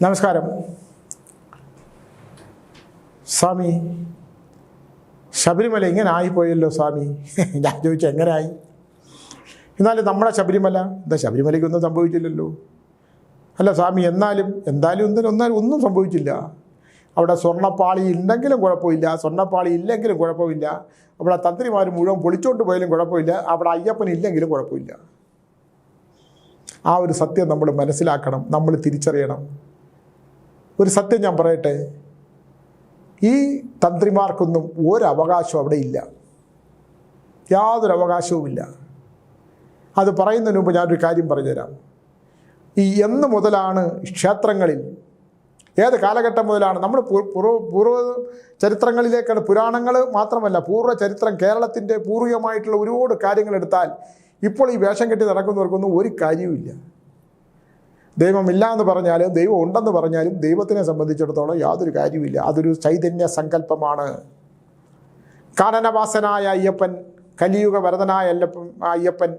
നമസ്കാരം. സ്വാമി ശബരിമല ഇങ്ങനെ ആയിപ്പോയല്ലോ സ്വാമി? ഞാൻ ചോദിച്ചു ആയി എന്നാലും നമ്മളെ ശബരിമല എന്താ ശബരിമലയ്ക്കൊന്നും സംഭവിച്ചില്ലല്ലോ. അല്ല സ്വാമി എന്നാലും എന്തായാലും ഒന്നിനും ഒന്നാലും ഒന്നും സംഭവിച്ചില്ല. അവിടെ സ്വർണപ്പാളി ഉണ്ടെങ്കിലും കുഴപ്പമില്ല സ്വർണപ്പാളി ഇല്ലെങ്കിലും കുഴപ്പമില്ല. അവിടെ തന്ത്രിമാർ മുഴുവൻ പൊളിച്ചോണ്ട് പോയാലും കുഴപ്പമില്ല അവിടെ അയ്യപ്പൻ ഇല്ലെങ്കിലും കുഴപ്പമില്ല. ആ ഒരു സത്യം നമ്മൾ മനസ്സിലാക്കണം നമ്മൾ തിരിച്ചറിയണം. ഒരു സത്യം ഞാൻ പറയട്ടെ? ഈ തന്ത്രിമാർക്കൊന്നും ഒരവകാശവും അവിടെ ഇല്ല. യാതൊരു അവകാശവുമില്ല. അത് പറയുന്നതിന് മുമ്പ് ഞാനൊരു കാര്യം പറഞ്ഞുതരാം. ഈ എന്ന് മുതലാണ് ക്ഷേത്രങ്ങളിൽ ഏത് കാലഘട്ടം മുതലാണ്? നമ്മൾ പൂർവ പൂർവ പൂർവ ചരിത്രങ്ങളിലേക്കാണ് പുരാണങ്ങൾ മാത്രമല്ല പൂർവ ചരിത്രം കേരളത്തിന്റെ പൂർവികമായിട്ടുള്ള ഒരുപാട് കാര്യങ്ങൾ എടുത്താൽ ഇപ്പോൾ ഈ വേഷം കെട്ടി നടക്കുന്നവർക്കൊന്നും ഒരു കാര്യവുമില്ല. ദൈവമില്ല എന്ന് പറഞ്ഞാലും ദൈവം ഉണ്ടെന്ന് പറഞ്ഞാലും ദൈവത്തിനെ സംബന്ധിച്ചിടത്തോളം യാതൊരു കാര്യമില്ല അതൊരു ചൈതന്യ സങ്കല്പമാണ്. കാനനവാസനായ അയ്യപ്പൻ കലിയുഗ വരതനായ അല്ലപ്പൻ അയ്യപ്പൻ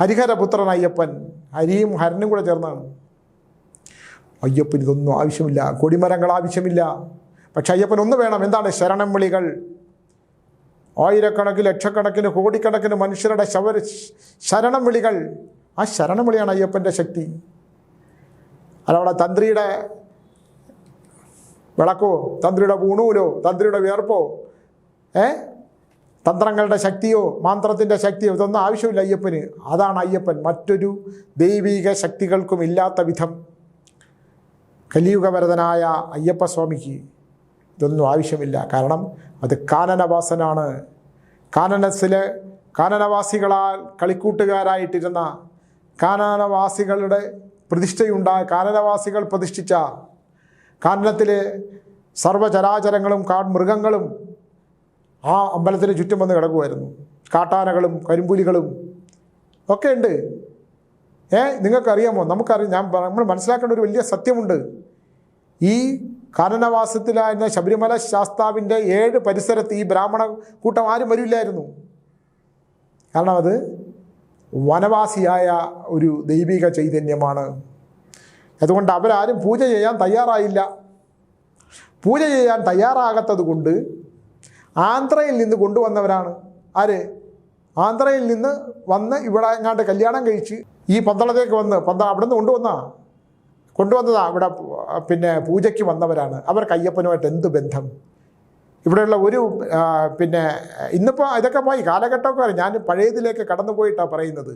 ഹരിഹരപുത്രൻ അയ്യപ്പൻ ഹരിയും ഹരനും കൂടെ ചേർന്നാണ്. അയ്യപ്പൻ ഇതൊന്നും ആവശ്യമില്ല. കൊടിമരങ്ങൾ ആവശ്യമില്ല. പക്ഷെ അയ്യപ്പൻ ഒന്ന് വേണം. എന്താണ് ശരണം വിളികൾ? ആയിരക്കണക്കിന് ലക്ഷക്കണക്കിന് കോടിക്കണക്കിന് മനുഷ്യരുടെ ശവ ശരണം വിളികൾ. ആ ശരണം വിളിയാണ് അയ്യപ്പന്റെ ശക്തി. അതവിടെ തന്ത്രിയുടെ വിളക്കോ തന്ത്രിയുടെ പൂണൂലോ തന്ത്രിയുടെ വിയർപ്പോ ഏ? തന്ത്രങ്ങളുടെ ശക്തിയോ മാന്ത്രത്തിന്റെ ശക്തിയോ ഇതൊന്നും ആവശ്യമില്ല അയ്യപ്പന്. അതാണ് അയ്യപ്പൻ. മറ്റൊരു ദൈവീക ശക്തികൾക്കും ഇല്ലാത്ത വിധം കലിയുഗവരതനായ അയ്യപ്പസ്വാമിക്ക് ഇതൊന്നും ആവശ്യമില്ല. കാരണം അത് കാനനവാസനാണ്. കാനനസിലെ കാനനവാസികളാൽ കളിക്കൂട്ടുകാരായിട്ടിരുന്ന കാനനവാസികളുടെ പ്രതിഷ്ഠയുണ്ടായ കാനനവാസികൾ പ്രതിഷ്ഠിച്ച കാനനത്തിലെ സർവചരാചരങ്ങളും കാൺമൃഗങ്ങളും ആ അമ്പലത്തിന് ചുറ്റും വന്ന് കിടക്കുമായിരുന്നു കാട്ടാനകളും കരിമ്പുലികളും ഒക്കെ ഉണ്ട്. ഏ നിങ്ങൾക്കറിയാമോ? നമുക്കറിയാം. ഞാൻ നമ്മൾ മനസ്സിലാക്കേണ്ട ഒരു വലിയ സത്യമുണ്ട്. ഈ കാനനവാസത്തിലായിരുന്ന ശബരിമല ശാസ്താവിന്റെ ഏഴ് പരിസരത്ത് ഈ ബ്രാഹ്മണ കൂട്ടം ആരും വരില്ലായിരുന്നു. കാരണം അത് വനവാസിയായ ഒരു ദൈവിക ചൈതന്യമാണ്. അതുകൊണ്ട് അവരാരും പൂജ ചെയ്യാൻ തയ്യാറായില്ല. പൂജ ചെയ്യാൻ തയ്യാറാകാത്തത് കൊണ്ട് ആന്ധ്രയിൽ നിന്ന് കൊണ്ടുവന്നവരാണ്. ആര്? ആന്ധ്രയിൽ നിന്ന് വന്ന് ഇവിടെ എങ്ങാണ്ട് കല്യാണം കഴിച്ച് ഈ പന്തളത്തേക്ക് വന്ന് പന്ത അവിടെ നിന്ന് കൊണ്ടുവന്നാ? കൊണ്ടുവന്നതാ. ഇവിടെ പിന്നെ പൂജയ്ക്ക് വന്നവരാണ്. അവർക്ക് അയ്യപ്പനുമായിട്ട് എന്ത് ബന്ധം? ഇവിടെയുള്ള ഒരു പിന്നെ ഇന്നിപ്പോൾ ഇതൊക്കെ പോയി കാലഘട്ടമൊക്കെ അറിയാം ഞാൻ പഴയതിലേക്ക് കടന്നു പോയിട്ടാണ് പറയുന്നത്.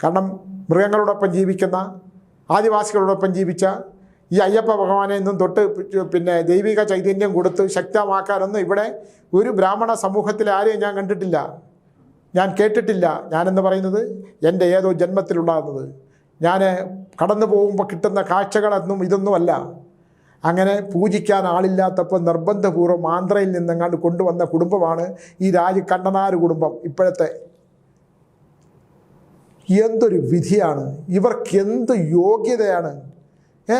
കാരണം മൃഗങ്ങളോടൊപ്പം ജീവിക്കുന്ന ആദിവാസികളോടൊപ്പം ജീവിച്ച ഈ അയ്യപ്പ ഭഗവാനെ നിന്നും തൊട്ട് പിന്നെ ദൈവിക ചൈതന്യം കൊടുത്ത് ശക്തമാക്കാനൊന്നും ഇവിടെ ഒരു ബ്രാഹ്മണ സമൂഹത്തിൽ ആരെയും ഞാൻ കണ്ടിട്ടില്ല. ഞാൻ കേട്ടിട്ടില്ല. ഞാനെന്ന് പറയുന്നത് എന്റെ ഏതോ ജന്മത്തിലുണ്ടാകുന്നത്. ഞാൻ കടന്നു പോകുമ്പോൾ കിട്ടുന്ന കാഴ്ചകളൊന്നും ഇതൊന്നുമല്ല. അങ്ങനെ പൂജിക്കാൻ ആളില്ലാത്തപ്പോൾ നിർബന്ധപൂർവം ആന്ധ്രയിൽ നിന്നെങ്ങാണ്ട് കൊണ്ടുവന്ന കുടുംബമാണ് ഈ രാജ കണ്ടനാർ കുടുംബം ഇപ്പോഴത്തെ. എന്തൊരു വിധിയാണ്. ഇവർക്ക് എന്ത് യോഗ്യതയാണ്.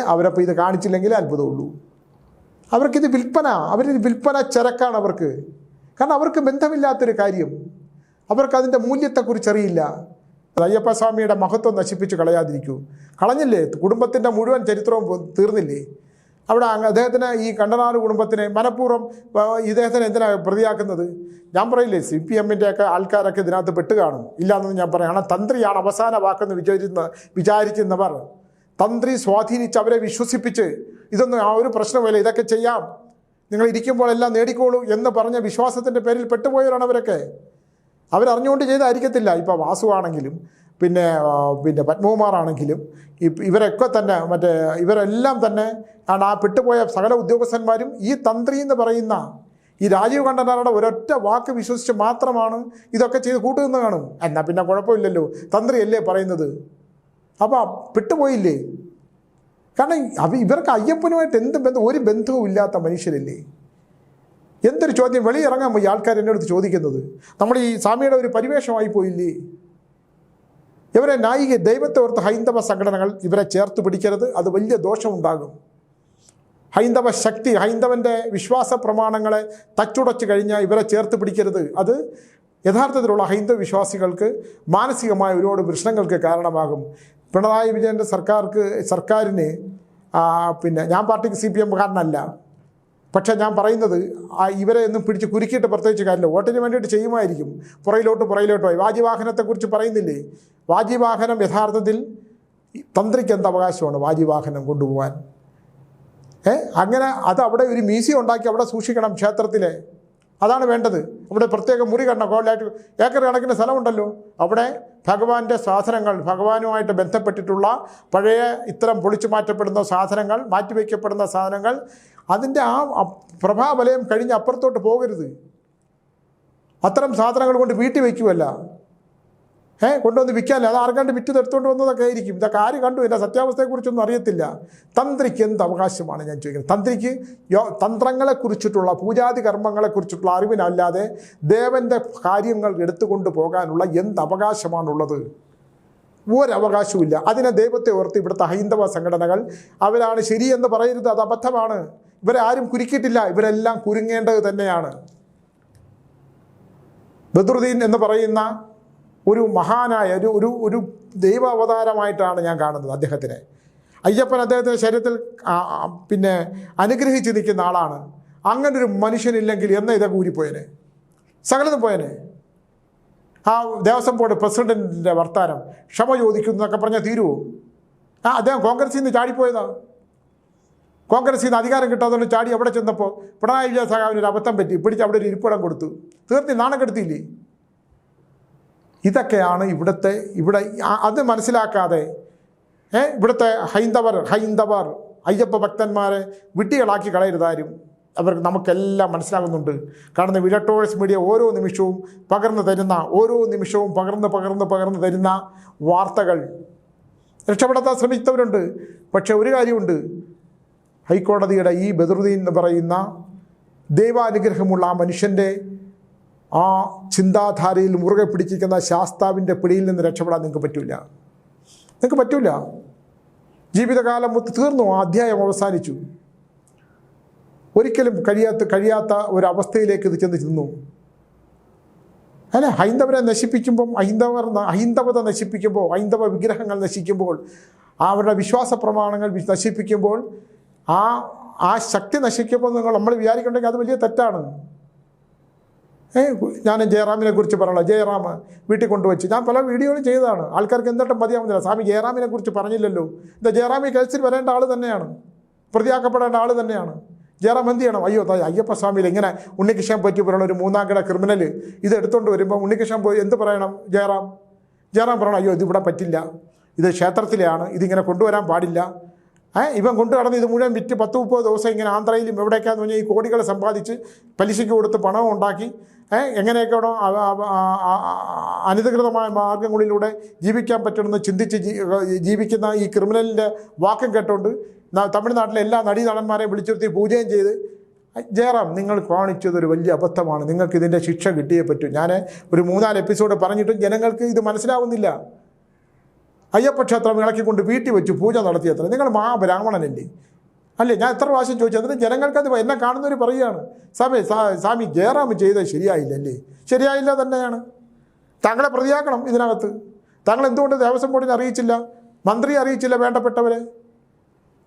അവരപ്പോൾ ഇത് കാണിച്ചില്ലെങ്കിൽ അത്ഭുതമുള്ളൂ. അവർക്കിത് വിൽപ്പന അവരിത് വിൽപ്പന ചരക്കാണ് അവർക്ക്. കാരണം അവർക്ക് ബന്ധമില്ലാത്തൊരു കാര്യം. അവർക്ക് അതിന്റെ മൂല്യത്തെക്കുറിച്ച് അറിയില്ല അയ്യപ്പസ്വാമിയുടെ മഹത്വം നശിപ്പിച്ച് കളയാതിരിക്കൂ. കളഞ്ഞില്ലേ? കുടുംബത്തിന്റെ മുഴുവൻ ചരിത്രവും തീർന്നില്ലേ? അവിടെ അദ്ദേഹത്തിന് ഈ കണ്ടനാട് കുടുംബത്തിനെ മനഃപൂർവം ഇദ്ദേഹത്തിന് എന്തിനാണ് പ്രതിയാക്കുന്നത്? ഞാൻ പറയില്ലേ സി പി എമ്മിന്റെയൊക്കെ ആൾക്കാരൊക്കെ ഇതിനകത്ത് പെട്ട് കാണും. ഇല്ലാന്നൊന്നും ഞാൻ പറയാം. കാരണം തന്ത്രിയാണ് അവസാന വാക്കെന്ന് വിചാരിക്കുന്ന വിചാരിക്കുന്നവർ തന്ത്രി സ്വാധീനിച്ച് അവരെ വിശ്വസിപ്പിച്ച് ഇതൊന്നും ആ ഒരു പ്രശ്നമില്ല ഇതൊക്കെ ചെയ്യാം. നിങ്ങൾ ഇരിക്കുമ്പോൾ എല്ലാം നേടിക്കോളൂ എന്ന് പറഞ്ഞ വിശ്വാസത്തിന്റെ പേരിൽ പെട്ടുപോയവരാണ് അവരൊക്കെ. അവരറിഞ്ഞുകൊണ്ട് ചെയ്തായിരിക്കത്തില്ല. ഇപ്പോൾ വാസുവാണെങ്കിലും പിന്നെ പിന്നെ പത്മകുമാറാണെങ്കിലും ഇവരൊക്കെ തന്നെ മറ്റേ ഇവരെല്ലാം തന്നെ ആണ് ആ പെട്ടുപോയ സകല ഉദ്യോഗസ്ഥന്മാരും ഈ തന്ത്രി എന്ന് പറയുന്ന ഈ രാജീവ് കണ്ഠനാരുടെ ഒരൊറ്റ വാക്ക് വിശ്വസിച്ച് മാത്രമാണ് ഇതൊക്കെ ചെയ്ത് കൂട്ടുനിന്ന് കാണും. എന്നാൽ പിന്നെ കുഴപ്പമില്ലല്ലോ. തന്ത്രിയല്ലേ പറയുന്നത്. അപ്പോൾ പെട്ടുപോയില്ലേ? കാരണം അവ ഇവർക്ക് അയ്യപ്പനുമായിട്ട് എന്ത് ബന്ധം ഒരു ബന്ധവും ഇല്ലാത്ത മനുഷ്യരല്ലേ? എന്തൊരു ചോദ്യം? വെളിയിറങ്ങാൻ പോയി ആൾക്കാർ എന്റെ ചോദിക്കുന്നത്. നമ്മൾ ഈ സ്വാമിയുടെ ഒരു പരിവേഷമായി പോയില്ലേ? ഇവരെ നായിക ദൈവത്തെ ഓർത്ത് ഹൈന്ദവ സംഘടനകൾ ഇവരെ ചേർത്ത് പിടിക്കരുത്. അത് വലിയ ദോഷമുണ്ടാകും. ഹൈന്ദവ ശക്തി ഹൈന്ദവന്റെ വിശ്വാസ പ്രമാണങ്ങളെ തച്ചുടച്ച് കഴിഞ്ഞാൽ ഇവരെ ചേർത്ത് പിടിക്കരുത്. അത് യഥാർത്ഥത്തിലുള്ള ഹൈന്ദവ വിശ്വാസികൾക്ക് മാനസികമായ ഒരുപാട് പ്രശ്നങ്ങൾക്ക് കാരണമാകും. പിണറായി വിജയന്റെ സർക്കാർക്ക് സർക്കാരിന് പിന്നെ ഞാൻ പാർട്ടിക്ക് സി പി എംകാരനല്ല പക്ഷേ ഞാൻ പറയുന്നത് ആ ഇവരെ ഒന്നും പിടിച്ച് കുരുക്കിയിട്ട് പ്രത്യേകിച്ച് കാര്യമില്ല. വോട്ടിന് വേണ്ടിയിട്ട് ചെയ്യുമായിരിക്കും. പുറയിലോട്ട് പുറയിലോട്ടുമായി വാജിവാഹനത്തെക്കുറിച്ച് പറയുന്നില്ലേ? വാജിവാഹനം യഥാർത്ഥത്തിൽ തന്ത്രിക്ക് എന്ത് അവകാശമാണ് വാജിവാഹനം കൊണ്ടുപോകാൻ ഏ? അങ്ങനെ അത് അവിടെ ഒരു മ്യൂസിയം ഉണ്ടാക്കി അവിടെ സൂക്ഷിക്കണം ക്ഷേത്രത്തിലെ. അതാണ് വേണ്ടത്. അവിടെ പ്രത്യേക മുറി കണ്ട കോലായിട്ട് ഏക്കർ കണക്കിന് സ്ഥലമുണ്ടല്ലോ. അവിടെ ഭഗവാന്റെ സാധനങ്ങൾ ഭഗവാനുമായിട്ട് ബന്ധപ്പെട്ടിട്ടുള്ള പഴയ ഇത്തരം പൊളിച്ചു മാറ്റപ്പെടുന്ന സാധനങ്ങൾ മാറ്റിവെക്കപ്പെടുന്ന സാധനങ്ങൾ അതിന്റെ ആ പ്രഭാവലയം കഴിഞ്ഞ് അപ്പുറത്തോട്ട് പോകരുത്. അത്തരം സാധനങ്ങൾ കൊണ്ട് വീട്ടിൽ വയ്ക്കുമല്ല ഏ കൊണ്ടുവന്ന് വിൽക്കാല്ല അത് ആർക്കാണ്ട് വിറ്റ് എടുത്തുകൊണ്ട് വന്നതൊക്കെ ആയിരിക്കും. ഇതൊക്കെ ആര് കണ്ടു? ഇതിന്റെ സത്യാവസ്ഥയെക്കുറിച്ചൊന്നും അറിയത്തില്ല. തന്ത്രിക്ക് എന്ത് അവകാശമാണ് ഞാൻ ചോദിക്കുന്നത്? തന്ത്രിക്ക് യോ തന്ത്രങ്ങളെക്കുറിച്ചിട്ടുള്ള പൂജാതി കർമ്മങ്ങളെക്കുറിച്ചിട്ടുള്ള അറിവിനല്ലാതെ ദേവന്റെ കാര്യങ്ങൾ എടുത്തുകൊണ്ട് പോകാനുള്ള എന്ത് അവകാശമാണുള്ളത്? ഒരവകാശവും ഇല്ല അതിനെ ദൈവത്തെ ഓർത്ത് ഇവിടുത്തെ ഹൈന്ദവ സംഘടനകൾ അവരാണ് ശരിയെന്ന് പറയരുത്. അത് അബദ്ധമാണ്. ഇവരെ ആരും കുരുക്കിയിട്ടില്ല. ഇവരെല്ലാം കുരുങ്ങേണ്ടത് തന്നെയാണ്. ബദ്രുദ്ദീൻ എന്ന് പറയുന്ന ഒരു മഹാനായ ഒരു ഒരു ഒരു ദൈവ അവതാരമായിട്ടാണ് ഞാൻ കാണുന്നത് അദ്ദേഹത്തിനെ. അയ്യപ്പൻ അദ്ദേഹത്തിന്റെ ശരീരത്തിൽ പിന്നെ അനുഗ്രഹിച്ച് നിൽക്കുന്ന ആളാണ്. അങ്ങനെ ഒരു മനുഷ്യനില്ലെങ്കിൽ എന്ന ഇതൊക്കെ ഊരിപ്പോയനെ? സകലതും പോയനെ? ആ ദേവസ്വം ബോർഡ് പ്രസിഡന്റിന്റെ വർത്താനം ക്ഷമ ചോദിക്കുന്നു എന്നൊക്കെ പറഞ്ഞാൽ തീരുവോ? ആ അദ്ദേഹം കോൺഗ്രസിൽ നിന്ന് ചാടിപ്പോയതാ. കോൺഗ്രസിൽ നിന്ന് അധികാരം കിട്ടാത്തതുകൊണ്ട് ചാടി അവിടെ ചെന്നപ്പോൾ പിണറായി വിജയ സഖാവിന് ഒരു അബദ്ധം പറ്റി പിടിച്ച് അവിടെ ഒരു ഇരിപ്പിടം കൊടുത്തു. തീർത്തി നാണം കെടുത്തിയില്ലേ? ഇതൊക്കെയാണ് ഇവിടുത്തെ ഇവിടെ അത് മനസ്സിലാക്കാതെ ഇവിടുത്തെ ഹൈന്ദവർ ഹൈന്ദവർ അയ്യപ്പ ഭക്തന്മാരെ വിട്ടികളാക്കി കളയരുതാരും അവർക്ക് നമുക്കെല്ലാം മനസ്സിലാകുന്നുണ്ട്. കാരണം വിലട്ടോഴ്സ് മീഡിയ ഓരോ നിമിഷവും പകർന്നു തരുന്ന ഓരോ നിമിഷവും പകർന്ന് പകർന്ന് പകർന്ന് തരുന്ന വാർത്തകൾ. രക്ഷപ്പെടുത്താൻ ശ്രമിച്ചവരുണ്ട്. പക്ഷേ ഒരു കാര്യമുണ്ട്. ഹൈക്കോടതിയുടെ ഈ ബദറുദ്ദീൻ എന്ന് പറയുന്ന ദൈവാനുഗ്രഹമുള്ള ആ മനുഷ്യന്റെ ആ ചിന്താധാരയിൽ മുറുകെ പിടിച്ചിരിക്കുന്ന ശാസ്താവിന്റെ പിടിയിൽ നിന്ന് രക്ഷപ്പെടാൻ നിങ്ങൾക്ക് പറ്റില്ല നിങ്ങൾക്ക് പറ്റില്ല ജീവിതകാലം തീർന്നു. ആ അധ്യായം അവസാനിച്ചു. ഒരിക്കലും കഴിയാത്ത കഴിയാത്ത ഒരവസ്ഥയിലേക്ക് ഇത് ചെന്ന് ചെന്നു. അല്ല ഹൈന്ദവരെ നശിപ്പിക്കുമ്പം ഹൈന്ദവർ ഹൈന്ദവത നശിപ്പിക്കുമ്പോൾ ഹൈന്ദവ വിഗ്രഹങ്ങൾ നശിക്കുമ്പോൾ അവരുടെ വിശ്വാസ പ്രമാണങ്ങൾ നശിപ്പിക്കുമ്പോൾ ആ ആ ശക്തി നശിക്കുമ്പോൾ നിങ്ങൾ നമ്മൾ വിചാരിക്കുന്നുണ്ടെങ്കിൽ അത് വലിയ തെറ്റാണ്. ഏ ഞാൻ ജയറാമിനെ കുറിച്ച് പറയണോ ജയറാം വീട്ടിൽ കൊണ്ടുവച്ച്. ഞാൻ പല വീഡിയോകളും ചെയ്തതാണ്. ആൾക്കാർക്ക് എന്നിട്ടും മതിയാവുന്നില്ല സ്വാമി ജയറാമിനെ കുറിച്ച് പറഞ്ഞില്ലല്ലോ. എന്താ ജയറാമി കേസിൽ വരേണ്ട ആൾ തന്നെയാണ്. പ്രതിയാക്കപ്പെടേണ്ട ആൾ തന്നെയാണ്. ജയറാം എന്ത് ചെയ്യണം? അയ്യോ താ അയ്യപ്പ സ്വാമിയിൽ ഇങ്ങനെ ഉണ്ണികൃഷ്ണൻ പറ്റി പറയണ ഒരു മൂന്നാം കിട ക്രിമിനൽ ഇത് എടുത്തുകൊണ്ട് വരുമ്പോൾ ഉണ്ണികൃഷ്ണൻ പോയി എന്ത് പറയണം? ജയറാം? ജയറാം പറയണം അയ്യോ ഇതിവിടെ പറ്റില്ല. ഇത് ക്ഷേത്രത്തിലെയാണ്. ഇതിങ്ങനെ കൊണ്ടുവരാൻ പാടില്ല. ഇവൻ കൊണ്ടു നടന്ന് ഇത് മുഴുവൻ വിറ്റ് പത്ത് മുപ്പത് ദിവസം ഇങ്ങനെ ആന്ധ്രയിലും എവിടേക്കാന്ന് പറഞ്ഞാൽ ഈ കോടികൾ സമ്പാദിച്ച് പലിശയ്ക്ക് കൊടുത്ത് പണം ഉണ്ടാക്കി. എങ്ങനെയൊക്കെയാണോ അനധികൃതമായ മാർഗങ്ങളിലൂടെ ജീവിക്കാൻ പറ്റുമെന്ന് ചിന്തിച്ച് ജീവിക്കുന്ന ഈ ക്രിമിനലിന്റെ വാക്കും കേട്ടുകൊണ്ട് തമിഴ്നാട്ടിലെ എല്ലാ നടീ നടന്മാരെയും വിളിച്ചിരുത്തി പൂജയും ചെയ്ത് ജയറാം നിങ്ങൾ കാണിച്ചതൊരു വലിയ അബദ്ധമാണ്. നിങ്ങൾക്ക് ഇതിന്റെ ശിക്ഷ കിട്ടിയേ പറ്റൂ. ഞാൻ ഒരു മൂന്നാൽ എപ്പിസോഡ് പറഞ്ഞിട്ടും ജനങ്ങൾക്ക് ഇത് മനസ്സിലാവുന്നില്ല. അയ്യപ്പ ക്ഷേത്രം ഇളക്കിക്കൊണ്ട് വീട്ടിൽ വെച്ച് പൂജ നടത്തിയത്ര. നിങ്ങൾ മഹാബ്രാഹ്മണനല്ലേ അല്ലേ? ഞാൻ എത്ര പ്രാവശ്യം ചോദിച്ചു. അതിന് ജനങ്ങൾക്കത് എന്നെ കാണുന്നവർ പറയുകയാണ്. സ്വാമി സ്വാമി ജയറാം ചെയ്തത് ശരിയായില്ലല്ലേ? ശരിയായില്ല തന്നെയാണ്. താങ്കളെ പ്രതിയാക്കണം ഇതിനകത്ത്. താങ്കൾ എന്തുകൊണ്ട് ദേവസ്വം ബോർഡിനെ അറിയിച്ചില്ല? മന്ത്രി അറിയിച്ചില്ല വേണ്ടപ്പെട്ടവരെ?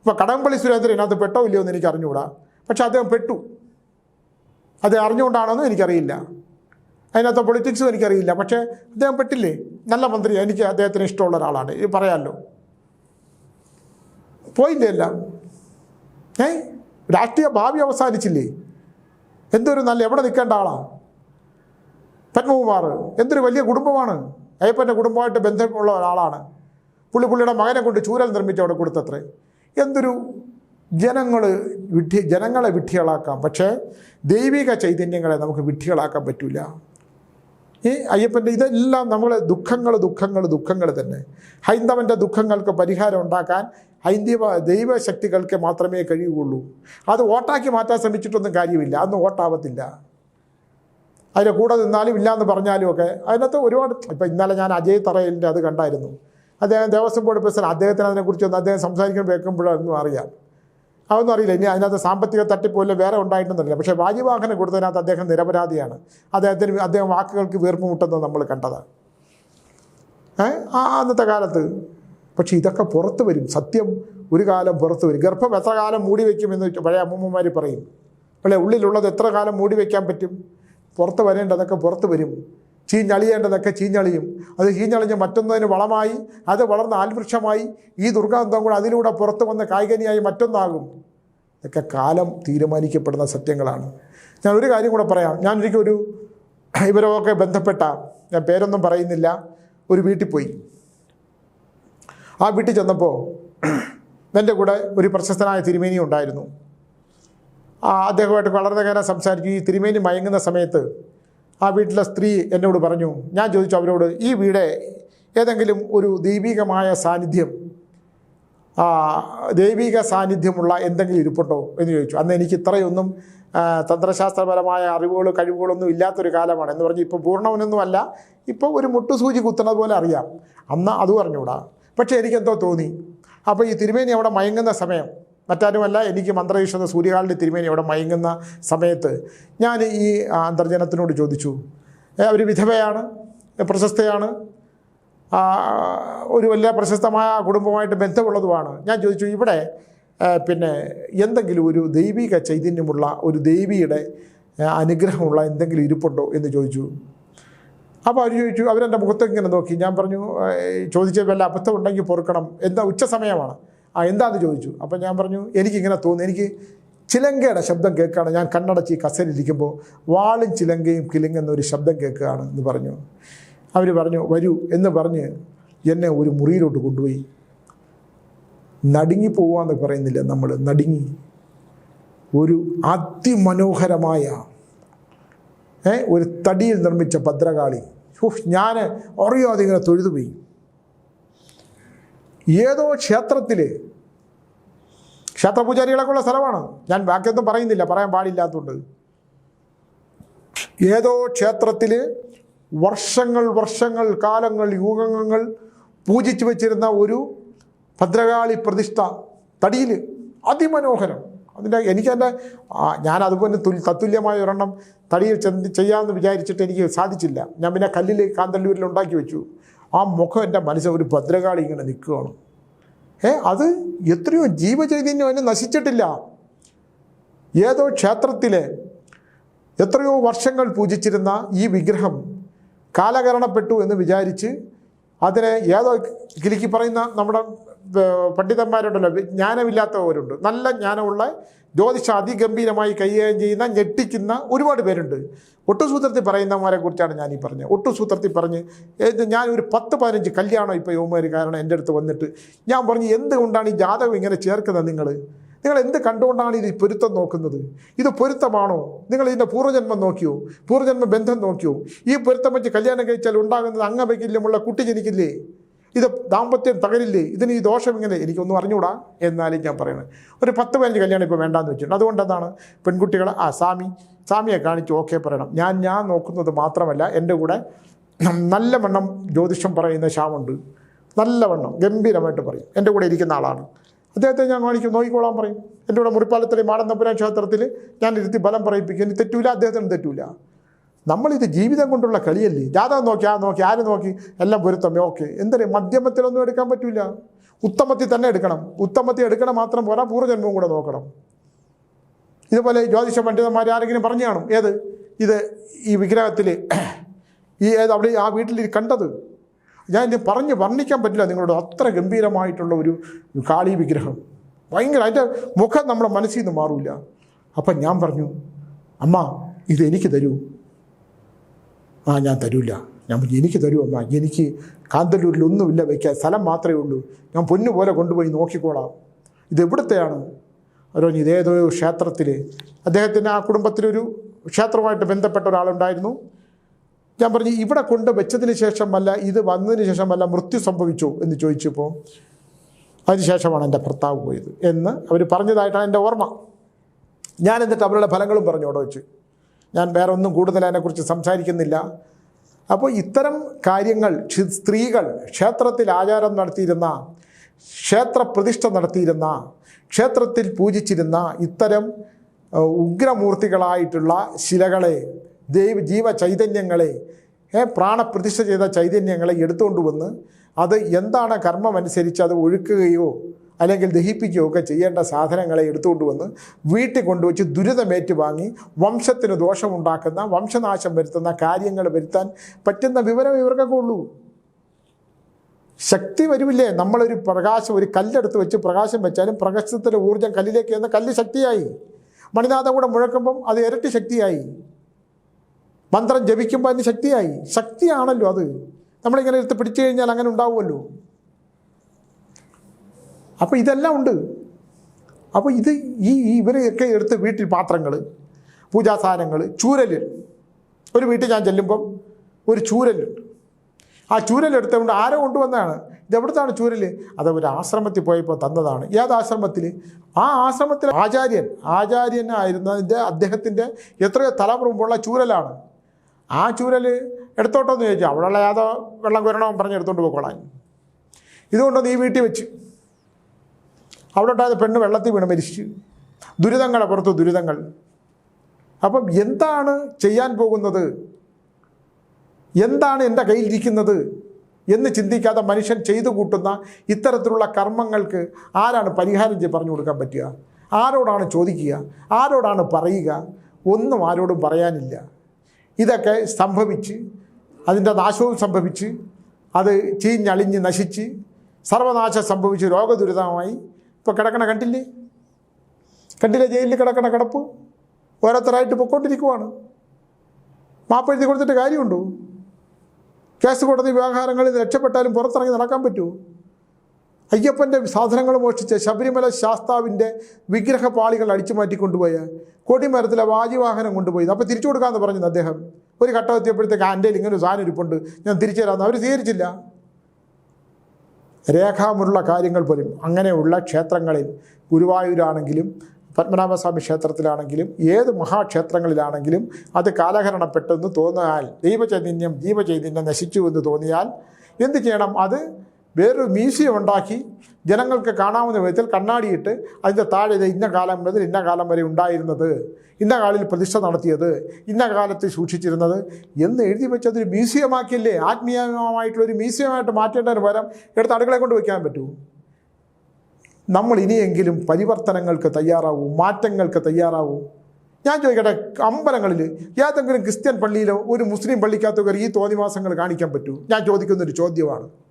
ഇപ്പോൾ കടകംപള്ളി സുരേന്ദ്രൻ ഇതിനകത്ത് പെട്ടോ ഇല്ലയോ എന്ന് എനിക്ക് അറിഞ്ഞുകൂടാ പക്ഷെ അദ്ദേഹം പെട്ടു. അത് അറിഞ്ഞുകൊണ്ടാണോ എന്ന് എനിക്കറിയില്ല. അതിനകത്ത് പൊളിറ്റിക്സും എനിക്കറിയില്ല. പക്ഷേ അദ്ദേഹം പെട്ടില്ലേ? നല്ല മന്ത്രി. എനിക്ക് അദ്ദേഹത്തിന് ഇഷ്ടമുള്ള ഒരാളാണ്. ഇത് പറയാമല്ലോ പോയില്ലേ എല്ലാം ഏ? രാഷ്ട്രീയ ഭാവി അവസാനിച്ചില്ലേ? എന്തൊരു നല്ല എവിടെ നിൽക്കേണ്ട ആളാ? പത്മകുമാർ. എന്തൊരു വലിയ കുടുംബമാണ്. അയ്യപ്പന്റെ കുടുംബമായിട്ട് ബന്ധമുള്ള ഒരാളാണ്. പുള്ളി പുള്ളിയുടെ മകനെ കൊണ്ട് ചൂരൽ നിർമ്മിച്ച് അവിടെ കൊടുത്തത്രേ. എന്തൊരു ജനങ്ങൾ വിഡ്ഢി ജനങ്ങളെ വിഡ്ഢികളാക്കാം. പക്ഷേ ദൈവിക ചൈതന്യങ്ങളെ നമുക്ക് വിഡ്ഢികളാക്കാൻ പറ്റില്ല ഈ അയ്യപ്പന്റെ ഇതെല്ലാം നമ്മൾ ദുഃഖങ്ങൾ ദുഃഖങ്ങൾ ദുഃഖങ്ങൾ തന്നെ. ഹൈന്ദവന്റെ ദുഃഖങ്ങൾക്ക് പരിഹാരം ഉണ്ടാക്കാൻ ഹൈന്ദവ ദൈവശക്തികൾക്ക് മാത്രമേ കഴിയുകയുള്ളൂ. അത് വോട്ടാക്കി മാറ്റാൻ ശ്രമിച്ചിട്ടൊന്നും കാര്യമില്ല. അന്ന് വോട്ടാവത്തില്ല. അതിന്റെ കൂടെ നിന്നാലും ഇല്ലയെന്ന് പറഞ്ഞാലും ഒക്കെ അതിനകത്ത് ഒരുപാട് ഇപ്പം ഇന്നലെ ഞാൻ അജയ് തറയലിന്റെ അത് കണ്ടായിരുന്നു. അദ്ദേഹം ദേവസ്വം ബോർഡ് പ്രസിഡന്റ് അദ്ദേഹത്തിന് അതിനെക്കുറിച്ചൊന്നും അദ്ദേഹം സംസാരിക്കാൻ വെക്കുമ്പോഴൊന്നും അറിയാം. അതൊന്നും അറിയില്ല. ഇനി അതിനകത്ത് സാമ്പത്തിക തട്ടിപ്പ് വല്ല വേറെ ഉണ്ടായിട്ടുണ്ടെന്നില്ല പക്ഷേ വാജിവാഹനം കൊടുത്തതിനകത്ത് അദ്ദേഹം നിരപരാധിയാണ്. അദ്ദേഹത്തിന് അദ്ദേഹം വാക്കുകൾക്ക് വീർപ്പ് മുട്ടുന്നത് നമ്മൾ കണ്ടതാണ്. ആ അന്നത്തെ കാലത്ത്. പക്ഷേ ഇതൊക്കെ പുറത്ത് വരും. സത്യം ഒരു കാലം പുറത്ത് വരും. ഗർഭം എത്ര കാലം മൂടി വയ്ക്കുമെന്ന് പഴയ അമ്മൂമ്മമാർ പറയും. അല്ലേ? ഉള്ളിലുള്ളത് എത്ര കാലം മൂടി വയ്ക്കാൻ പറ്റും? പുറത്ത് വരേണ്ടതൊക്കെ പുറത്ത് വരും. ചീഞ്ഞളിയേണ്ടതൊക്കെ ചീഞ്ഞളിയും. അത് ചീഞ്ഞളിഞ്ഞ് മറ്റൊന്നതിന് വളമായി അത് വളർന്ന ആൽവൃക്ഷമായി ഈ ദുർഗാന്തം കൂടെ അതിലൂടെ പുറത്ത് വന്ന് കായികനിയായി മറ്റൊന്നാകും. ഇതൊക്കെ കാലം തീരുമാനിക്കപ്പെടുന്ന സത്യങ്ങളാണ്. ഞാൻ ഒരു കാര്യം കൂടെ പറയാം. ഞാൻ എനിക്കൊരു ഇവരൊക്കെ ബന്ധപ്പെട്ട ഞാൻ പേരൊന്നും പറയുന്നില്ല ഒരു വീട്ടിൽ പോയി. ആ വീട്ടിൽ ചെന്നപ്പോൾ എന്റെ കൂടെ ഒരു പ്രശസ്തനായ തിരുമേനി ഉണ്ടായിരുന്നു. ആ അദ്ദേഹമായിട്ട് വളരെ നേരം സംസാരിക്കും ഈ തിരുമേനി മയങ്ങുന്ന സമയത്ത് ആ വീട്ടിലെ സ്ത്രീ എന്നോട് പറഞ്ഞു ഞാൻ ചോദിച്ചു അവരോട് ഈ വീട് ഏതെങ്കിലും ഒരു ദൈവികമായ സാന്നിധ്യം ദൈവിക സാന്നിധ്യമുള്ള എന്തെങ്കിലും ഇരിപ്പുണ്ടോ? എന്ന് ചോദിച്ചു. അന്ന് എനിക്ക് ഇത്രയൊന്നും തന്ത്രശാസ്ത്രപരമായ അറിവുകളോ കഴിവുകളൊന്നും ഇല്ലാത്തൊരു കാലമാണ് എന്ന് പറഞ്ഞ് ഇപ്പോൾ പൂർണവനൊന്നുമല്ല ഇപ്പോൾ ഒരു മുട്ടുസൂചി കുത്തുന്നത് പോലെ അറിയാം. അന്ന് അത് പറഞ്ഞുകൂടാ. പക്ഷേ എനിക്കെന്തോ തോന്നി. അപ്പോൾ ഈ തിരുമേനി അവിടെ മയങ്ങുന്ന സമയം മറ്റാരുമല്ല എനിക്ക് മന്ത്രവിശ്വത സൂര്യകാലിന്റെ തിരുമേനി അവിടെ മയങ്ങുന്ന സമയത്ത് ഞാൻ ഈ അന്തർജനത്തിനോട് ചോദിച്ചു അവർ വിധവയാണ്? പ്രശസ്തയാണ്? ഒരു വലിയ പ്രശസ്തമായ കുടുംബമായിട്ട് ബന്ധമുള്ളതുമാണ്? ഞാൻ ചോദിച്ചു ഇവിടെ പിന്നെ എന്തെങ്കിലും ഒരു ദൈവിക ചൈതന്യമുള്ള ഒരു ദേവിയുടെ അനുഗ്രഹമുള്ള എന്തെങ്കിലും ഇരിപ്പുണ്ടോ? എന്ന് ചോദിച്ചു. അപ്പോൾ അവർ ചോദിച്ചു അവരെന്റെ മുഖത്തേക്ക് ഇങ്ങനെ നോക്കി? ഞാൻ പറഞ്ഞു "ഏയ്, ചോദിച്ച വല്ല അബദ്ധം ഉണ്ടെങ്കിൽ പൊറുക്കണം. എന്താ? ഉച്ച സമയമാണ് ആ എന്താന്ന് ചോദിച്ചു. അപ്പം ഞാൻ പറഞ്ഞു എനിക്കിങ്ങനെ തോന്നി. എനിക്ക് ചിലങ്കയുടെ ശബ്ദം കേൾക്കുകയാണ് ഞാൻ കണ്ണടച്ച് ഈ കസേരയിലിരിക്കുമ്പോൾ വാളും ചിലങ്കയും കിലുങ്ങുന്ന ഒരു ശബ്ദം കേൾക്കുകയാണ് എന്ന് പറഞ്ഞു. അവർ പറഞ്ഞു വരൂ എന്ന് പറഞ്ഞ് എന്നെ ഒരു മുറിയിലോട്ട് കൊണ്ടുപോയി. നടുങ്ങി പോവാന്ന് പറയുന്നില്ല നമ്മൾ നടുങ്ങി. ഒരു അതിമനോഹരമായ ഒരു തടിയിൽ നിർമ്മിച്ച ഭദ്രകാളി. ഞാൻ അറിയാതെ ഇങ്ങനെ തൊഴുതുപോയി. ഏതോ ക്ഷേത്രത്തിൽ ക്ഷേത്രപൂജാരികളൊക്കെ ഉള്ള സ്ഥലമാണ്. ഞാൻ ബാക്കിയൊന്നും പറയുന്നില്ല പറയാൻ പാടില്ലാത്തതുകൊണ്ട് ഏതോ ക്ഷേത്രത്തിൽ വർഷങ്ങൾ വർഷങ്ങൾ കാലങ്ങൾ യുഗങ്ങൾ പൂജിച്ചു വച്ചിരുന്ന ഒരു ഭദ്രകാളി പ്രതിഷ്ഠ തടിയിൽ അതിമനോഹരം. അതിന്റെ എനിക്കെന്റെ ഞാൻ അതുപോലെ തുൽ തത്തുല്യമായ ഒരെണ്ണം തടിയിൽ ചെയ്യാമെന്ന് വിചാരിച്ചിട്ട് എനിക്ക് സാധിച്ചില്ല. ഞാൻ പിന്നെ കല്ലിൽ കാന്തല്ലൂരിൽ ഉണ്ടാക്കി വെച്ചു. ആ മുഖം എന്റെ മനസ്സിൽ ഒരു ഭദ്രകാളി ഇങ്ങനെ നിൽക്കുകയാണ്. ഏ അത് എത്രയോ ജീവചൈതന്യം അതിനെ നശിച്ചിട്ടില്ല. ഏതോ ക്ഷേത്രത്തിലെ എത്രയോ വർഷങ്ങൾ പൂജിച്ചിരുന്ന ഈ വിഗ്രഹം കാലകരണപ്പെട്ടു എന്ന് വിചാരിച്ച് അതിനെ ഏതോ കിലിക്ക് പറയുന്ന നമ്മുടെ പണ്ഡിതന്മാരുണ്ടല്ലോ ജ്ഞാനമില്ലാത്തവരുണ്ട്. നല്ല ജ്ഞാനമുള്ള ജ്യോതിഷ അതിഗംഭീരമായി കൈകാര്യം ചെയ്യുന്ന ഞെട്ടിക്കുന്ന ഒരുപാട് പേരുണ്ട്. ഒട്ടുസൂത്രത്തിൽ പറയുന്നവരെ കുറിച്ചാണ് ഞാൻ ഈ പറഞ്ഞത്. ഒട്ടുസൂത്രത്തിൽ പറഞ്ഞ് ഞാൻ ഒരു പത്ത് പതിനഞ്ച് കല്യാണം ഇപ്പോൾ യുവമാർ കാരണം എന്റെ അടുത്ത് വന്നിട്ട് ഞാൻ പറഞ്ഞു എന്തുകൊണ്ടാണ് ഈ ജാതകം ഇങ്ങനെ ചേർക്കുന്നത് നിങ്ങൾ നിങ്ങൾ എന്ത് കണ്ടുകൊണ്ടാണ് ഇത് പൊരുത്തം നോക്കുന്നത്? ഇത് പൊരുത്തമാണോ? നിങ്ങൾ ഇതിന്റെ പൂർവജന്മം നോക്കിയോ? പൂർവജന്മ ബന്ധം നോക്കിയോ? ഈ പൊരുത്തം വെച്ച് കല്യാണം കഴിച്ചാൽ ഉണ്ടാകുന്നത് അംഗവൈകല്യമുള്ള കുട്ടി ജനിക്കില്ലേ? ഇത് ദാമ്പത്യം തകരില്ലേ? ഇതിന് ഈ ദോഷം ഇങ്ങനെ എനിക്കൊന്നും അറിഞ്ഞുകൂടാ എന്നാലും ഞാൻ പറയുന്നത് ഒരു പത്ത് പതിനഞ്ച് കല്യാണം ഇപ്പോൾ വേണ്ടാന്ന് വെച്ചിട്ടുണ്ട്. അതുകൊണ്ട് എന്താണ്? പെൺകുട്ടികൾ ആ സ്വാമി സ്വാമിയെ കാണിച്ച് ഓക്കെ പറയണം. ഞാൻ ഞാൻ നോക്കുന്നത് മാത്രമല്ല എന്റെ കൂടെ നല്ലവണ്ണം ജ്യോതിഷം പറയുന്ന ശ്യാമുണ്ട്. നല്ലവണ്ണം ഗംഭീരമായിട്ട് പറയും. എന്റെ കൂടെ ഇരിക്കുന്ന ആളാണ്. അദ്ദേഹത്തെ ഞാൻ കാണിക്കും നോക്കിക്കോളാൻ പറയും. എന്റെ കൂടെ മുറിപ്പാലത്തിലെ മാടന്തപുരം ക്ഷേത്രത്തിൽ ഞാൻ ഇരുത്തി ബലം പറയിപ്പിക്കും. തെറ്റൂല അദ്ദേഹത്തിന് തെറ്റൂല. നമ്മളിത് ജീവിതം കൊണ്ടുള്ള കളിയല്ലേ? ജാതകം നോക്കി ആ നോക്കി ആര് നോക്കി? എല്ലാം പൊരുത്തമേ ഓക്കെ. എന്തല്ലേ മധ്യമത്തിലൊന്നും എടുക്കാൻ പറ്റില്ല ഉത്തമത്തിൽ തന്നെ എടുക്കണം. ഉത്തമത്തിൽ എടുക്കണം മാത്രം പോരാ പൂർവജന്മവും കൂടെ നോക്കണം. ഇതുപോലെ ജ്യോതിഷ പണ്ഡിതന്മാർ ആരെങ്കിലും പറഞ്ഞു കാണും. ഏത്? ഇത് ഈ വിഗ്രഹത്തിൽ ഈ ഏത് അവിടെ ആ വീട്ടിൽ കണ്ടത്? ഞാൻ ഇത് പറഞ്ഞ് വർണിക്കാൻ പറ്റില്ല നിങ്ങളോട്. അത്ര ഗംഭീരമായിട്ടുള്ള ഒരു കാളി വിഗ്രഹം. ഭയങ്കര അതിന്റെ മുഖം നമ്മുടെ മനസ്സിൽ നിന്ന് മാറൂല. അപ്പം ഞാൻ പറഞ്ഞു അമ്മ ഇതെനിക്ക് തരൂ. ആ ഞാൻ തരൂല. ഞാൻ എനിക്ക് തരൂ അമ്മ. എനിക്ക് കാന്തല്ലൂരിൽ ഒന്നുമില്ല വയ്ക്കാൻ സ്ഥലം മാത്രമേ ഉള്ളൂ. ഞാൻ പൊന്നു പോലെ കൊണ്ടുപോയി നോക്കിക്കോളാം. ഇത് എവിടുത്തെയാണ്? ഓരോ ഇതേതോ ക്ഷേത്രത്തിൽ അദ്ദേഹത്തിന് ആ കുടുംബത്തിലൊരു ക്ഷേത്രമായിട്ട് ബന്ധപ്പെട്ട ഒരാളുണ്ടായിരുന്നു. ഞാൻ പറഞ്ഞു ഇവിടെ കൊണ്ട് വെച്ചതിന് ശേഷമല്ല ഇത് വന്നതിന് ശേഷമല്ല മൃത്യു സംഭവിച്ചു എന്ന് ചോദിച്ചപ്പോൾ അതിനുശേഷമാണ് എന്റെ ഭർത്താവ് പോയത് എന്ന് അവർ പറഞ്ഞതായിട്ടാണ് എന്റെ ഓർമ്മ. ഞാൻ എന്നിട്ട് അവരുടെ ഫലങ്ങളും പറഞ്ഞു അവിടെ വെച്ച്. ഞാൻ വേറെ ഒന്നും കൂടുതൽ അതിനെക്കുറിച്ച് സംസാരിക്കുന്നില്ല. അപ്പോൾ ഇത്തരം കാര്യങ്ങൾ സ്ത്രീകൾ ക്ഷേത്രത്തിൽ ആചാരം നടത്തിയിരുന്ന ക്ഷേത്രപ്രതിഷ്ഠ നടത്തിയിരുന്ന ക്ഷേത്രത്തിൽ പൂജിച്ചിരുന്ന ഇത്തരം ഉഗ്രമൂർത്തികളായിട്ടുള്ള ശിലകളെ ദൈവ ജീവ ചൈതന്യങ്ങളെ പ്രാണപ്രതിഷ്ഠ ചെയ്ത ചൈതന്യങ്ങളെ എടുത്തുകൊണ്ട് വന്ന് അത് എന്താണ് കർമ്മമനുസരിച്ച് അത് ഒഴുക്കുകയോ അല്ലെങ്കിൽ ദഹിപ്പിക്കുകയോ ഒക്കെ ചെയ്യേണ്ട സാധനങ്ങളെ എടുത്തുകൊണ്ട് വന്ന് വീട്ടിൽ കൊണ്ടുവച്ച് ദുരിതമേറ്റ് വാങ്ങി വംശത്തിന് ദോഷമുണ്ടാക്കുന്ന വംശനാശം വരുത്തുന്ന കാര്യങ്ങൾ വരുത്താൻ പറ്റുന്ന വിവരം ഇവർക്കൊക്കെ ഉള്ളൂ. ശക്തി വരുമില്ലേ? നമ്മളൊരു പ്രകാശം ഒരു കല്ലെടുത്ത് വെച്ച് പ്രകാശം വെച്ചാലും പ്രകാശത്തിന്റെ ഊർജം കല്ലിലേക്ക് എന്ന കല്ല് ശക്തിയായി. മണിനാഥം കൂടെ മുഴക്കുമ്പം അത് ഇരട്ടി ശക്തിയായി. മന്ത്രം ജപിക്കുമ്പോൾ അതിന് ശക്തിയായി. ശക്തിയാണല്ലോ അത്. നമ്മളിങ്ങനെ എടുത്ത് പിടിച്ചു കഴിഞ്ഞാൽ അങ്ങനെ ഉണ്ടാവുമല്ലോ. അപ്പോൾ ഇതെല്ലാം ഉണ്ട്. അപ്പോൾ ഇത് ഈ ഇവരെയൊക്കെ എടുത്ത് വീട്ടിൽ പാത്രങ്ങൾ പൂജാസാധനങ്ങൾ ചൂരൽ ഒരു വീട്ടിൽ ഞാൻ ചെല്ലുമ്പം ഒരു ചൂരലുണ്ട് ആ ചൂരലെടുത്തുകൊണ്ട് ആരോ കൊണ്ടുവന്നതാണ്. ഇതെവിടുത്താണ് ചൂരൽ അത് ഒരു ആശ്രമത്തിൽ പോയപ്പോൾ തന്നതാണ്. ഏത് ആശ്രമത്തിൽ ആ ആശ്രമത്തിൽ ആചാര്യൻ ആചാര്യനായിരുന്നതിന്റെ അദ്ദേഹത്തിന്റെ എത്രയോ തലമുറമ്പുള്ള ചൂരലാണ്. ആ ചൂരൽ എടുത്തോട്ടോ എന്ന് ചോദിച്ചാൽ അവിടെയുള്ള യാതോ വെള്ളം കുരണവും പറഞ്ഞ് എടുത്തോണ്ട് പോയിക്കോളാൻ. ഇതുകൊണ്ടൊന്ന് ഈ വീട്ടിൽ വെച്ച്. അവിടെ ഉണ്ടായത് പെണ്ണ് വെള്ളത്തിൽ വീണ് മരിച്ചു. ദുരിതങ്ങൾ അപ്പുറത്ത് ദുരിതങ്ങൾ. അപ്പം എന്താണ് ചെയ്യാൻ പോകുന്നത്? എന്താണ് എന്റെ കയ്യിലിരിക്കുന്നത്? എന്ന് ചിന്തിക്കാതെ മനുഷ്യൻ ചെയ്തു കൂട്ടുന്ന ഇത്തരത്തിലുള്ള കർമ്മങ്ങൾക്ക് ആരാണ് പരിഹാരം പറഞ്ഞു കൊടുക്കാൻ പറ്റുക? ആരോടാണ് ചോദിക്കുക? ആരോടാണ് പറയുക? ഒന്നും ആരോടും പറയാനില്ല. ഇതൊക്കെ സംഭവിച്ച് അതിന്റെ നാശവും സംഭവിച്ച് അത് ചീഞ്ഞളിഞ്ഞ് നശിച്ച് സർവനാശം സംഭവിച്ച് രോഗദുരിതമായി ഇപ്പോൾ കിടക്കണ കണ്ടില്ലേ? കണ്ടില്ലേ? ജയിലിൽ കിടക്കണ കിടപ്പ്? ഓരോരുത്തരായിട്ട് പൊക്കോണ്ടിരിക്കുവാണ്. മാപ്പെഴുതി കൊടുത്തിട്ട് കാര്യമുണ്ടോ? കേസ് കോടതി വ്യവഹാരങ്ങളിൽ രക്ഷപ്പെട്ടാലും പുറത്തിറങ്ങി നടക്കാൻ പറ്റുമോ? അയ്യപ്പന്റെ സാധനങ്ങൾ മോഷ്ടിച്ച് ശബരിമല ശാസ്താവിന്റെ വിഗ്രഹപാളികൾ അടിച്ചു മാറ്റി കൊണ്ടുപോയ കൊടിമരത്തിലെ വാജിവാഹനം കൊണ്ടുപോയി. അപ്പോൾ തിരിച്ചു കൊടുക്കാമെന്ന് പറഞ്ഞു അദ്ദേഹം. ഒരു ഘട്ടം എത്തിയപ്പോഴത്തേക്ക് എന്റെ ഇങ്ങനെ ഒരു സാധനം ഇരിപ്പുണ്ട്. ഞാൻ തിരിച്ചു തരാമെന്ന്. അവർ സ്വീകരിച്ചില്ല. രേഖാമുള്ള കാര്യങ്ങൾ പോലും അങ്ങനെയുള്ള ക്ഷേത്രങ്ങളിൽ ഗുരുവായൂരാണെങ്കിലും പത്മനാഭസ്വാമി ക്ഷേത്രത്തിലാണെങ്കിലും ഏത് മഹാക്ഷേത്രങ്ങളിലാണെങ്കിലും അത് കാലഹരണപ്പെട്ടെന്ന് തോന്നിയാൽ ദൈവചൈതന്യം ജീവചൈതന്യം നശിച്ചു എന്ന് തോന്നിയാൽ എന്ത് ചെയ്യണം? അത് വേറൊരു മ്യൂസിയം ഉണ്ടാക്കി ജനങ്ങൾക്ക് കാണാവുന്ന വിധത്തിൽ കണ്ണാടിയിട്ട് അതിന്റെ താഴെ ഇന്ന കാലം മുതൽ ഇന്ന കാലം വരെ ഉണ്ടായിരുന്നത്. ഇന്ന കാലിൽ പ്രതിഷ്ഠ നടത്തിയത്. ഇന്ന കാലത്ത് സൂക്ഷിച്ചിരുന്നത്. എന്ന് എഴുതി വെച്ച് അതൊരു മ്യൂസിയമാക്കിയല്ലേ? ആത്മീയമായിട്ടുള്ളൊരു മ്യൂസിയമായിട്ട് മാറ്റേണ്ടതിന് പകരം എടുത്ത് അടുക്കളെ കൊണ്ട് വയ്ക്കാൻ പറ്റൂ നമ്മൾ ഇനിയെങ്കിലും പരിവർത്തനങ്ങൾക്ക് തയ്യാറാവും? മാറ്റങ്ങൾക്ക് തയ്യാറാവും? ഞാൻ ചോദിക്കട്ടെ അമ്പലങ്ങളിൽ ഏതെങ്കിലും ക്രിസ്ത്യൻ പള്ളിയിലോ ഒരു മുസ്ലിം പള്ളിക്കകത്തൊക്കെ ഈ തോന്നിവാസങ്ങൾ കാണിക്കാൻ പറ്റൂ ഞാൻ ചോദിക്കുന്നൊരു ചോദ്യമാണ്.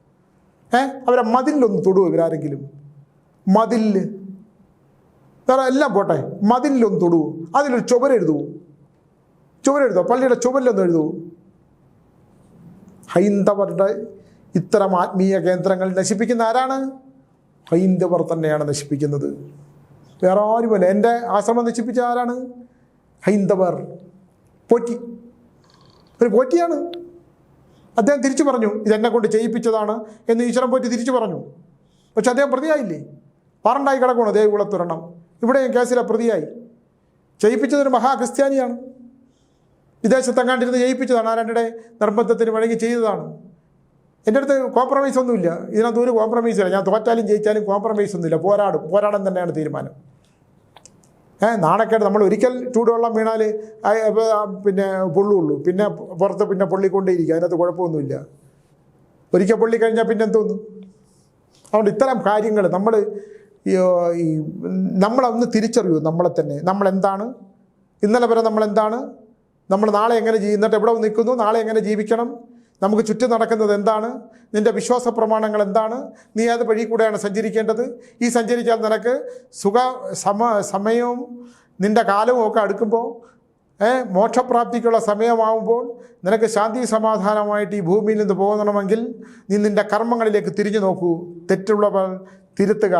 ഏ? അവരെ മതിലൊന്ന് തൊടുവോ ഇവരാരെങ്കിലും. മതിൽ വേറെ എല്ലാം പോട്ടെ. മതിലൊന്ന് തൊടുവോ അതിലൊരു ചുവരെഴുതുവോ ചുവരെഴുതോ പള്ളിയുടെ ചുവരിലൊന്ന് എഴുതുവോ ഹൈന്ദവരുടെ ഇത്തരം ആത്മീയ കേന്ദ്രങ്ങൾ നശിപ്പിക്കുന്ന ആരാണ്? ഹൈന്ദവർ തന്നെയാണ് നശിപ്പിക്കുന്നത്. വേറെ ആരുമല്ല. എന്റെ ആശ്രമം നശിപ്പിച്ച ആരാണ്? ഹൈന്ദവർ. പോറ്റി. ഒരു പോറ്റിയാണ്. അദ്ദേഹം തിരിച്ചു പറഞ്ഞു ഇതെന്നെ കൊണ്ട് ചെയ്യിപ്പിച്ചതാണ് എന്ന് ഈശ്വരൻ പോറ്റി തിരിച്ചു പറഞ്ഞു. പക്ഷെ അദ്ദേഹം പ്രതിയായില്ലേ? വാറണ്ടായി കിടക്കണം ദേവികുളത്തുരണം ഇവിടെയും കേസിലെ പ്രതിയായി. ചെയ്യിപ്പിച്ചതൊരു മഹാക്രിസ്ത്യാനിയാണ്. വിദേശത്തെങ്ങാണ്ടിരുന്ന് ചെയ്യിപ്പിച്ചതാണ്. ആരാന്റെ നിർബന്ധത്തിന് വഴങ്ങി ചെയ്തതാണ്. എന്റെ അടുത്ത് കോംപ്രമൈസ് ഒന്നുമില്ല. ഇതിനകത്ത് ഒരു കോംപ്രമൈസ് ഇല്ല. ഞാൻ തോറ്റാലും ജയിച്ചാലും കോംപ്രമൈസ് ഒന്നുമില്ല. പോരാടും. പോരാടാൻ തന്നെയാണ് തീരുമാനം. നാണക്കേട്. നമ്മൾ ഒരിക്കൽ ചൂടുവെള്ളം വീണാൽ പിന്നെ പൊള്ളുള്ളൂ. പിന്നെ പുറത്ത് പിന്നെ പൊള്ളിക്കൊണ്ടേയിരിക്കും. അതിനകത്ത് കുഴപ്പമൊന്നുമില്ല. ഒരിക്കൽ പൊള്ളി കഴിഞ്ഞാൽ പിന്നെ എന്തോന്നു അതുകൊണ്ട് ഇത്തരം കാര്യങ്ങൾ നമ്മൾ ഈ നമ്മളൊന്ന് തിരിച്ചറിയൂ നമ്മളെ തന്നെ. നമ്മളെന്താണ്? ഇന്നലെ വരെ നമ്മളെന്താണ്? നമ്മൾ നാളെ എങ്ങനെ ജീ എന്നിട്ട് എവിടെ നിൽക്കുന്നു? നാളെ എങ്ങനെ ജീവിക്കണം? നമുക്ക് ചുറ്റും നടക്കുന്നത് എന്താണ്? നിന്റെ വിശ്വാസ പ്രമാണങ്ങൾ എന്താണ്? നീ ഏത് വഴി കൂടെയാണ് സഞ്ചരിക്കേണ്ടത്? ഈ സഞ്ചരിച്ചാൽ നിനക്ക് സുഖ സമ സമയവും നിന്റെ കാലവും ഒക്കെ അടുക്കുമ്പോൾ മോക്ഷപ്രാപ്തിക്കുള്ള സമയമാവുമ്പോൾ നിനക്ക് ശാന്തി സമാധാനമായിട്ട് ഈ ഭൂമിയിൽ നിന്ന് പോകണമെങ്കിൽ നീ നിന്റെ കർമ്മങ്ങളിലേക്ക് തിരിഞ്ഞു നോക്കൂ. തെറ്റുള്ളവർ തിരുത്തുക.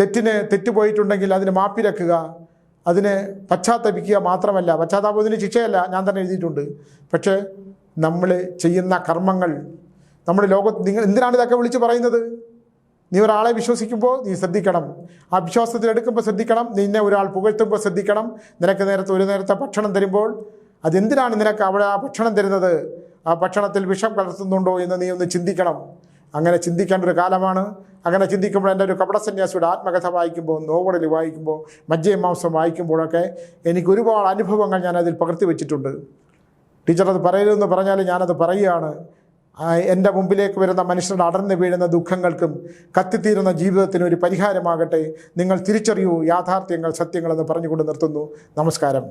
തെറ്റിന് തെറ്റുപോയിട്ടുണ്ടെങ്കിൽ അതിന് മാപ്പിരക്കുക അതിന് പശ്ചാത്തപിക്കുക മാത്രമല്ല. പശ്ചാത്താപത്തിന് ശിക്ഷയല്ല. ഞാൻ തന്നെ എഴുതിയിട്ടുണ്ട്. പക്ഷേ നമ്മൾ ചെയ്യുന്ന കർമ്മങ്ങൾ നമ്മുടെ ലോകത്ത് നിങ്ങൾ എന്തിനാണ് ഇതൊക്കെ വിളിച്ച് പറയുന്നത്? നീ ഒരാളെ വിശ്വസിക്കുമ്പോൾ നീ ശ്രദ്ധിക്കണം. ആ വിശ്വാസത്തിൽ എടുക്കുമ്പോൾ ശ്രദ്ധിക്കണം. നിന്നെ ഒരാൾ പുകഴ്ത്തുമ്പോൾ ശ്രദ്ധിക്കണം. നിനക്ക് നേരത്തെ ഒരു നേരത്തെ ഭക്ഷണം തരുമ്പോൾ അതെന്തിനാണ് നിനക്ക് അവിടെ ആ ഭക്ഷണം തരുന്നത്? ആ ഭക്ഷണത്തിൽ വിഷം കലർത്തുന്നുണ്ടോ എന്ന് നീ ഒന്ന് ചിന്തിക്കണം. അങ്ങനെ ചിന്തിക്കേണ്ട ഒരു കാലമാണ്. അങ്ങനെ ചിന്തിക്കുമ്പോൾ എന്റെ ഒരു കപടസന്യാസിയുടെ ആത്മകഥ വായിക്കുമ്പോൾ നോവലിൽ വായിക്കുമ്പോൾ മജ്ജയമാംസം വായിക്കുമ്പോഴൊക്കെ എനിക്ക് ഒരുപാട് അനുഭവങ്ങൾ ഞാൻ അതിൽ പകർത്തി വെച്ചിട്ടുണ്ട്. ടീച്ചർ അത് പറയരുതെന്ന് പറഞ്ഞാൽ ഞാനത് പറയുകയാണ്. എന്റെ മുമ്പിലേക്ക് വരുന്ന മനുഷ്യരുടെ അടർന്നു വീഴുന്ന ദുഃഖങ്ങൾക്കും കത്തിത്തീരുന്ന ജീവിതത്തിനും ഒരു പരിഹാരമാകട്ടെ. നിങ്ങൾ തിരിച്ചറിയൂ യാഥാർത്ഥ്യങ്ങൾ സത്യങ്ങളെന്ന് പറഞ്ഞുകൊണ്ട് നിർത്തുന്നു. നമസ്കാരം.